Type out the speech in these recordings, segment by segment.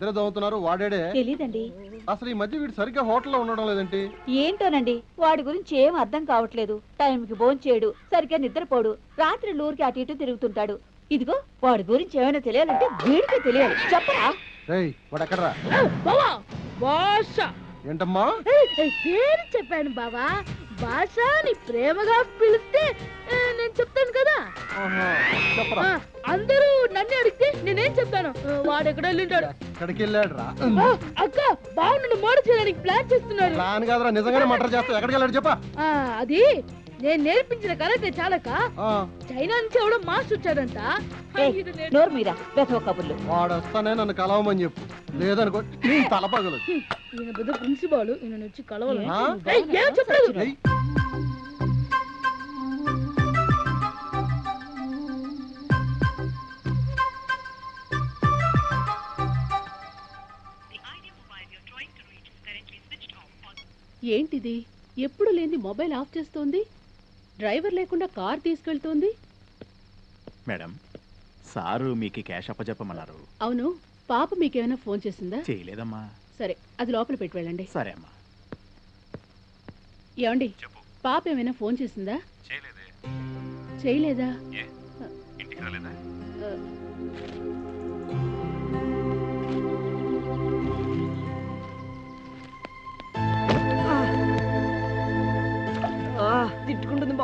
ఇద్దరు చదువుతున్నారు వాడేడే. తెలీదండి. అసలు ఈ మధ్య వీడు సరిగ్గా హోటల్లో ఉండడం లేదేంటి? ఏంటోనండి వాడి గురించి ఏం అర్థం కావట్లేదు. టైంకి భోంచేయడు సరిగ్గా నిద్రపోడు రాత్రి ఊరికి అటు ఇటు తిరుగుతుంటాడు. ఇదిగో వాడి గురించి ఏమైనా తెలియాలంటే వీడికే తెలియాలి. చెప్పరా? రేయ్ వాడు ఎక్కడరా ఏంటమ్మా? పేరు చెప్పాను బావా? భాష ని ప్రేమగా పిలిస్తే నేను చెప్తాను కదా? అందరూ నన్ను అడిగితే నేనేం చెప్తాను? ఆ, వాడు ఎక్కడ వెళ్ళింటాడు. ఎక్కడికి వెళ్ళాడురా? ఆ, అక్క బావ నన్ను మోడ చేయడానికి ప్లాన్ చేస్తున్నారు ప్లాన్ కాదురా నిజంగానే మటర్ చేస్తా ఎక్కడికి వెళ్ళాడు చెప్పా. అది నేను నేర్పించిన కరాటే చాలక ఆ, చైనా నుంచి ఎవడో మాస్టర్ వచ్చాడంట. ఏయ్, ఇది నేర్పి- నోరు మీరా వెతవ కబుర్లు. వాడు వస్తానే నన్ను కలవమని చెప్పు. లేదనుకో నీ తల పగలు ఈయన పెద్ద ప్రిన్సిపాల్ ఈయన వచ్చి కలవాలి చెప్పలేదు? ఏంటిది? ఎప్పుడు లేని మొబైల్ ఆఫ్ చేస్తోంది? డ్రైవర్ లేకుండా కార్ తీసుకెళ్తోంది? మేడం సారు మీకు క్యాష్ అప్పచెప్పమన్నారు అవును పాప మీకేమైనా ఫోన్ చేసిందా? చేయలేదమ్మా. సరే అది లోపల పెట్టి వెళ్ళండి. సరే అమ్మా. ఏమండి పాప ఏమైనా ఫోన్ చేసిందా? చేయలేదే.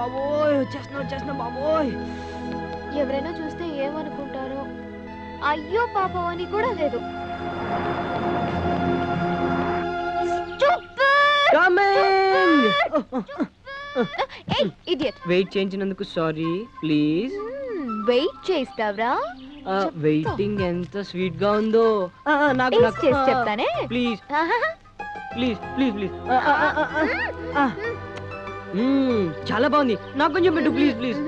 బాబోయ్ వచ్చేస్తున్నా వచ్చేస్తున్నా బాబోయ్. ఎవరైనా చూస్తే ఏమనుకుంటారో? అయ్యో పాపం అని కూడా లేదు. ఇడియట్ వెయిట్ చేయించినందుకు సారీ ప్లీజ్ వెయిట్ చేస్తావరా వెయిటింగ్ ఎంత స్వీట్గా ఉందో నాకు టేస్ట్ చేసి చెప్తానే? ప్లీజ్. ప్లీజ్ ప్లీజ్ ప్లీజ్ చాలా బాగుంది. నాకు కొంచెం పెట్టు ప్లీజ్ ప్లీజ్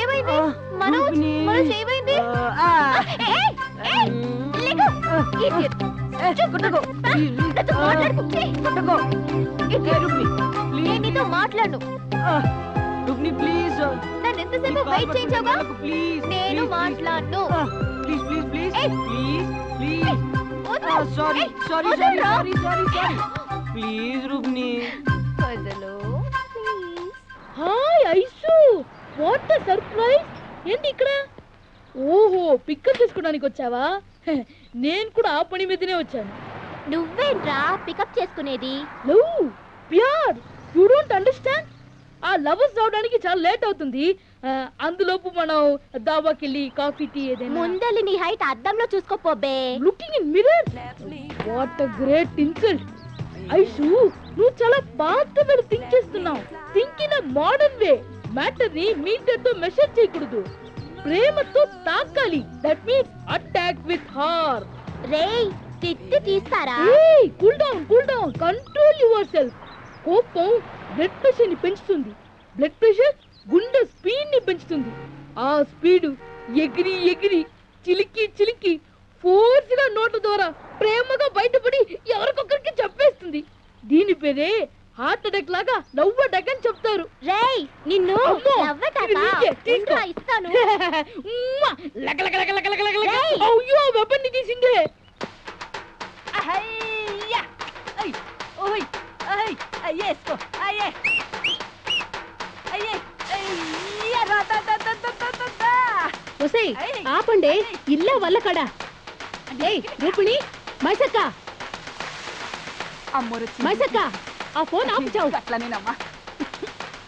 ఏమైంది? మనోజ్. మనోజ్ ఏమైంది? రూపిని ప్లీజ్ ప్లీజ్ నన్ను ఎంతసేపు వెయిట్ చేయించావుగా ప్లీజ్ నేను మాట్లాడను. ప్లీజ్ ప్లీజ్ ప్లీజ్ ఏయ్. ప్లీజ్ ప్లీజ్ వదలు. సారీ ఏయ్, sorry sorry Vadalara. Sorry sorry sorry please Roopini వదలు హాయ్ ఐసు వాట్ సర్ప్రైజ్ ఏంటి ఇక్కడ? ఓహో పిక్కప్ చేసుకోవడానికి వచ్చావా? నేను కూడా ఆ పని మీదనే వచ్చాను. నువ్వేంట్రా పికప్ చేసుకునేది? లవ్ ప్యార్ యు డోంట్ అండర్స్టాండ్ ఆ లవర్స్ రావడానికి చాలా లేట్ అవుతుంది. ఆ, అందులోపు మనం దాబాకి వెళ్ళి కాఫీ టీ ఏదైనా ముందెళ్ళి నీ హైట్ అద్దంలో చూసుకోపోబే looking in mirror what a great insult Aishu నువ్వు చాలా పాత మీద థింక్ చేస్తున్నావు. థింక్ ఇన్ మోడర్న్ వే మ్యాటర్ని మీటర్తో మెషర్ చేయకూడదు. ప్రేమతో తాకాలి. That means attack with her రేయ్ తిట్టి తీస్తారా? Cool down cool down control yourself కోపం బ్లడ్ ప్రెషర్ని పెంచుతుంది. బ్లడ్ ప్రెషర్ గుండె స్పీడ్ని పెంచుతుంది. ఆ స్పీడ్ ఎగిరి ఎగిరి చిలికి చిలికి ఫోర్స్గా నోట్ల ద్వారా ప్రేమగా బయటపడి ఎవరికొకరికి చెప్పేస్తుంది. దీని పేరే హార్ట్ అటాక్ లాగా లవ్ అటాక్ అని చెప్తారు. రేయ్ నిన్ను ఇస్తాను. అయ్యో వెపన్ తీసిందే. అయ్యేసుకో అయ్యే ఆపండి. ఇల్లే వల్ల కడా. రూపిణి మైసక్క! మైసక్క! ఆ ఫోన్ ఆపుచావు అట్లనేనమ్మా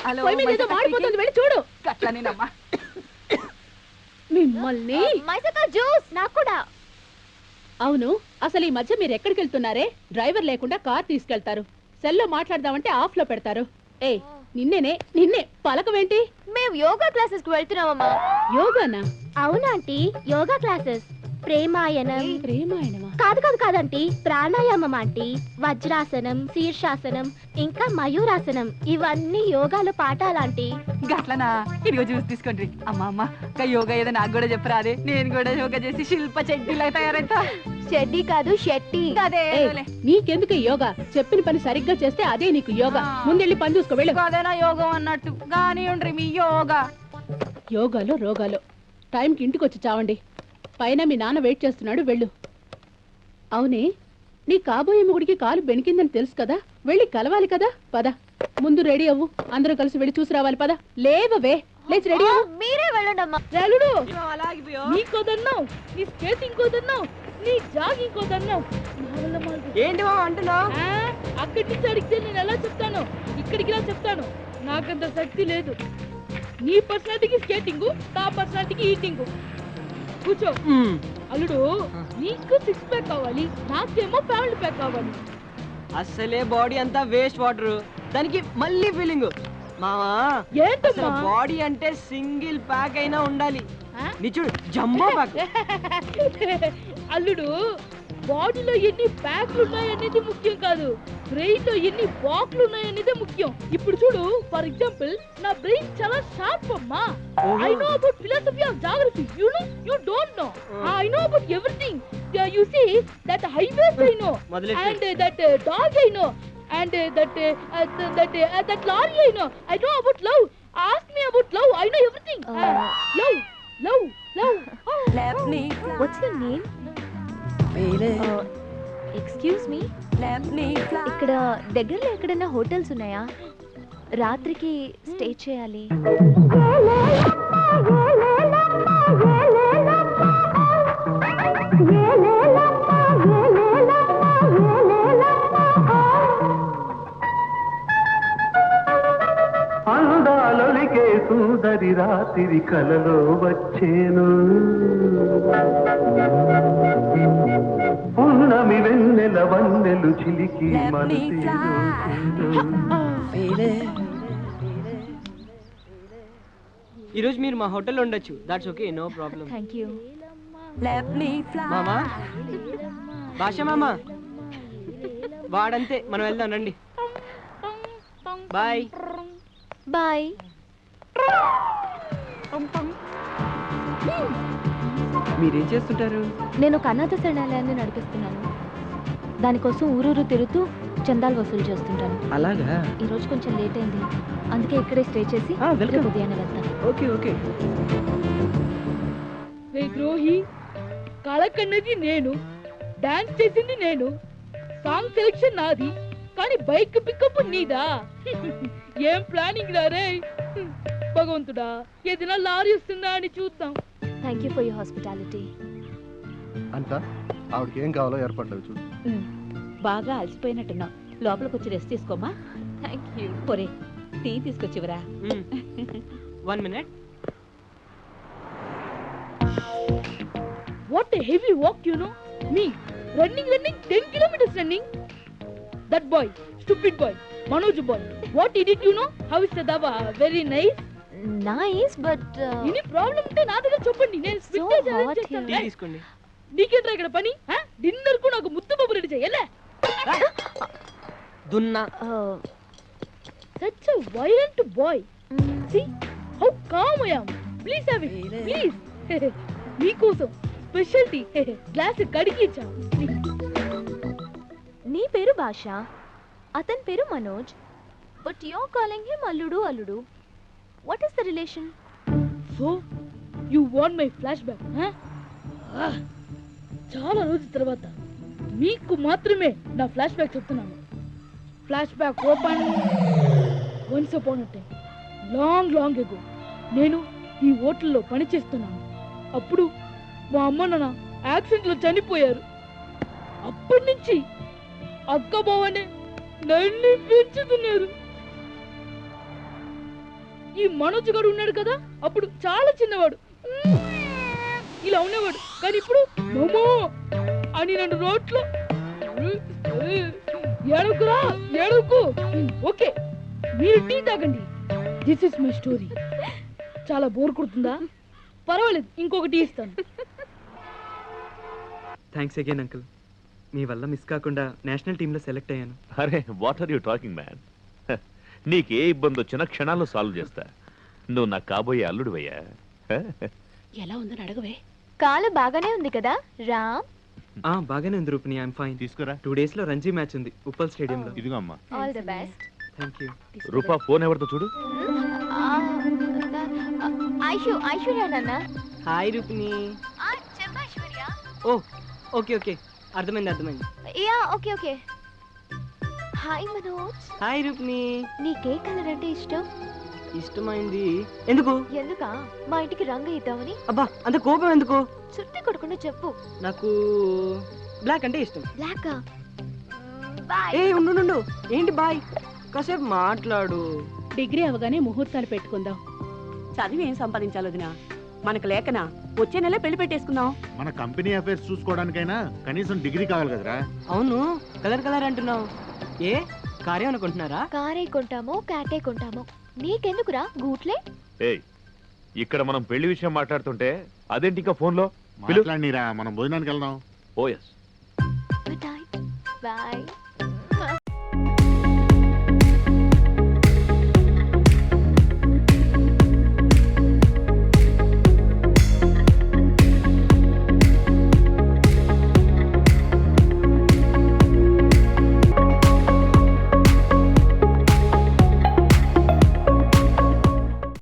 హలో పొయ్యి మీద ఏదో మాడిపోతుంది వెళ్ళి చూడు. అట్లనేనమ్మా మిమ్మల్ని. మైసక జ్యూస్ నాకు కూడా. అవును అసలు ఈ మధ్య మీరు ఎక్కడికి వెళ్తున్నారే? డ్రైవర్ లేకుండా కార్ తీసుకెళ్తారు. సెల్లో మాట్లాడదామంటే ఆఫ్లో పెడతారు. ఏయ్ నిన్నేనే నిన్నే. పలకవేంటి మేము యోగా క్లాసెస్కి వెళ్తున్నామమ్మా. యోగానా? అవునా ఆంటీ. Yoga classes. ప్రేమాయణం. ప్రేమాయణమా? కాదు కాదు కాదంటీ ప్రాణాయామం ఆంటీ. వజ్రాసనం శీర్షాసనం ఇంకా మయూరాసనం. ఇవన్నీ యోగాలో పాఠాలాంటీ గట్లనా? ఇదిగో జ్యూస్ తీసుకోండి. అమ్మా అమ్మ. ఇంకా యోగా ఏదో నాకు కూడా చెప్పరాదే. నేను కూడా యోగా చేసి శిల్ప చెడ్డీలా తయారైతా. షెడ్డి కాదు షెట్టి. అదే. నీకెందుకు యోగా? చెప్పిన పని సరిగ్గా చేస్తే అదే నీకు యోగా. ముందెళ్ళి పని చూసుకో వెళ్ళు. అదేనా యోగం అన్నట్టు కానివ్వండి మీ యోగా. యోగాలో రోగాలో. టైంకి ఇంటికి వచ్చి చావండి. పైన మీ నాన్న వెయిట్ చేస్తున్నాడు వెళ్ళు. అవునే నీ కాబోయే మొగుడికి కాలు బెనికిందని తెలుసు కదా? వెళ్ళి కలవాలి కదా? పద. ముందు రెడీ అవ్వు. అందరూ కలిసి వెళ్ళి చూసి రావాలి పద. లేవవే. లేచి రెడీ అవ్వు. మీరే వెళ్ళండమ్మా. నీ స్కేటింగ్ కోదన్నావు నీ జాగింగ్ కోదన్నావు నా వల్ల మాకు ఏంటి అంటున్నావు? ఆ, అక్కడి నుంచి అడిగితే నేను ఎలా చెప్తాను ఇక్కడికి ఇలా చెప్తాను. నాకంత శక్తి లేదు. నీ పర్సనాలిటీకి స్కేటింగ్ నా పర్సనాలిటీకి ఈటింగ్ కూర్చో. అల్లుడు నీకు సిక్స్ ప్యాక్ కావాలి. నాకేమో ఫ్యామిలీ ప్యాక్ కావాలి. అసలే బాడీ అంతా వేస్ట్ వాటర్ దానికి మళ్ళీ ఫీలింగ్ మామా అసలు బాడీ అంటే సింగిల్ ప్యాక్ అయినా ఉండాలి. ఆ? నీ చూడు జంబో ప్యాక్ అల్లుడు బాడీలో ఎన్ని ప్యాక్లు ఉన్నాయనేది ముఖ్యం కాదు. బ్రెయిన్లో ఎన్ని బాక్లు ఉన్నాయనేది ముఖ్యం. ఇప్పుడు చూడు ఫర్ ఎగ్జాంపుల్ నా బ్రెయిన్ చాలా షార్ప్ అమ్మా. I know about philosophy of geography you know you don't know I know about everything you see that highways I know. And that dog I know and that that that lorry I know I know about love ask me about love I know everything love love love what's your name excuse me. ఇక్కడ దగ్గరలో ఎక్కడైనా hotels ఉన్నాయా? రాత్రికి stay చేయాలి. సుందరి రాత్రి కలలో వచ్చేను. పున్నమి వెన్నెల వన్నెలు చిలికి ఈ రోజు మీరు మా హోటల్లో ఉండొచ్చు. That's okay no problem thank you మామా? భాష మామా? వాడంతే మనం వెళ్దాం రండి. బాయ్ బాయ్ మీరేం చేస్తుంటారు? నేను ఒక అనాథ శరణాలయాన్ని నడిపిస్తున్నాను. దానికోసం ఊరూరు తిరుగుతూ చందాలు వసూలు చేస్తుంటాను. అలాగా? ఈ రోజు కొంచెం లేట్ అయింది. అందుకే ఇక్కడే స్టే చేసి. రేపు ఉదయాన్నే వెళ్తాను. Okay okay. రే ద్రోహి కళకన్నది నేను. డాన్స్ చేసింది నేను. సాంగ్ సెలెక్షన్ నాది. కానీ బైక్ పికప్ నీదా? ఏం ప్లానింగ్ రా రే? భగవంతుడా ఏదైనా లారీ వస్తుందా అని చూద్దాం. Thank you for your hospitality అంట ఆవిడకి ఏం కావాలో ఏర్పడ్డవి చూడు. బాగా అలసిపోయినట్టున్నావు. లోపలికి వచ్చి రెస్ట్ తీసుకోమా థ్యాంక్ యూ పొరే tea తీసుకొచ్చివరా. One minute what heavy walk you know me running running 10 kilometres running that boy stupid boy Manoj boy what it you know how is the దవా very nice nice but any problem ఉంటే నా దగ్గర చెప్పండి నేను So స్విట్ చేస్తాను. Tea తీసుకోండి. నీకేంట్రా ఇక్కడ పని? డిన్నర్కు నాకు ముద్దు బాబు రెడీ చెయ్యలే దున్నా. Such violent boy See how calm I am. Please have it. Please. నీకోసం స్పెషల్ టీ గ్లాస్ కడిగి ఇచ్చా. నీ పేరు భాష అతని పేరు Manoj but your calling him అల్లుడు అల్లుడు. What is the relation so you want my flashback చాలా రోజుల తర్వాత మీకు మాత్రమే నా ఫ్లాష్ బ్యాక్ చెప్తున్నాను. Flashback open once upon time long long ago నేను ఈ హోటల్లో పనిచేస్తున్నాను అప్పుడు మా అమ్మ నాన్న యాక్సిడెంట్లో చనిపోయారు. అప్పటి నుంచి అక్క బావనే నన్ను పెంచుతున్నారు. ఈ మనోజ్ గారు ఉన్నాడు కదా అప్పుడు చాలా చిన్నవాడు. ఇలా ఉండేవాడు కానీ ఇప్పుడు మమ్మో అని నన్ను రోడ్లో ఏడుకురా ఏడుకు. ఓకే మీరు టీ తాగండి. దిస్ ఇస్ మై స్టోరీ చాలా బోర్ కొడుతుందా? పర్వాలేదు ఇంకొక టీ ఇస్తాను. థ్యాంక్స్ అగైన్ అంకుల్ మీ వల్ల మిస్ కాకుండా నేషనల్ టీంలో సెలెక్ట్ అయ్యాను. అరే what are you talking man నీకే ఇబ్బంది వచ్చినా క్షణాల్లో సాల్వ్ చేస్తా. నువ్వు నాకు కాబోయే అల్లుడివయ్యా. ఎలా ఉందని అడగవే. కాలు బాగానే ఉంది కదా రామ్? ఆ బాగానే ఉంది రూపిని ఐఎమ్ ఫైన్ తీసుకురా. టూ డేస్లో రంజీ మ్యాచ్ ఉంది ఉప్పల్ స్టేడియంలో. ఇదిగో అమ్మా. All the best thank you Roopa phone ఎవరితో చూడు. ఐషు ఐశ్వర్య నాన్న. హాయ్ రూపిని చెప్పా ఓ ఓకే ఓకే. అర్థమైంది అర్థమైంది. Ya okay okay. Hi Manoj. Hi Roopini నీకే కలర్ అంటే ఇష్టం? ఇష్టమైంది. ఎందుకు? ఎందుకా? మా ఇంటికి రంగు ఇద్దామని. అబ్బా అంత కోపం ఎందుకు? చుట్టి కొడకుండా చెప్పు. నాకు బ్లాక్ అంటే ఇష్టం. బ్లాక్? బాయ్ ఏ ఉండు ఉండు. ఏంటి బాయ్? కాసేపు మాట్లాడు. డిగ్రీ అవగానే ముహూర్తాలు పెట్టుకుందాం. చదివి ఏం సంపాదించాలి వదినా? మనకు లేకనా? వచ్చే నెల పెళ్ళి పెట్టేసుకుందాం. మన కంపెనీ అఫైర్స్ చూసుకోవడానికైనా కనీసం డిగ్రీ కావాలి కదరా? అవును. కలర్ కలర్ అంటున్నావు. ఏ? కార్యం అనుకుంటున్నారా? కారే కొంటామో క్యాటే కొంటామో. నీకెందుకురా గూట్లే? ఏయ్ ఇక్కడ మనం పెళ్ళి విషయం మాట్లాడుతుంటే అదేంటి ఇంకా ఫోన్లో? మాట్లాడినీరా మనం భోజనానికి వెళ్దాం. Night bye